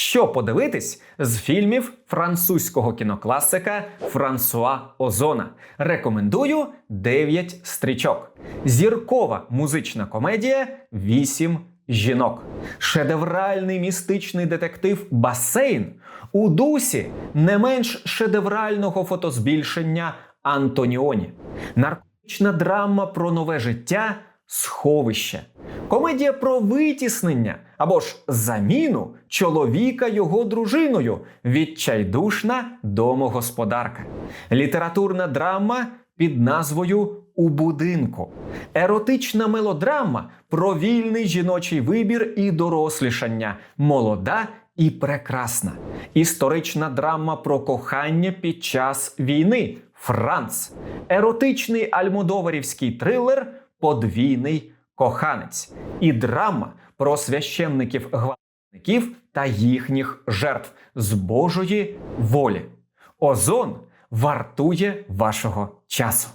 Що подивитись з фільмів французького кінокласика Франсуа Озона? Рекомендую 9 стрічок. Зіркова музична комедія Вісім жінок. Шедевральний містичний детектив Басейн у дусі не менш шедеврального фотозбільшення Антоніоні. Наркотична драма про нове життя Сховище. Комедія про витіснення або ж заміну чоловіка його дружиною. Відчайдушна домогосподарка. Літературна драма під назвою У будинку. Еротична мелодрама про вільний жіночий вибір і дорослішання. Молода і прекрасна. Історична драма про кохання під час війни. Франц. Еротичний альмодоварівський трилер Подвійний коханець і драма про священників гвалтівників та їхніх жертв з Божої волі. Озон вартує вашого часу.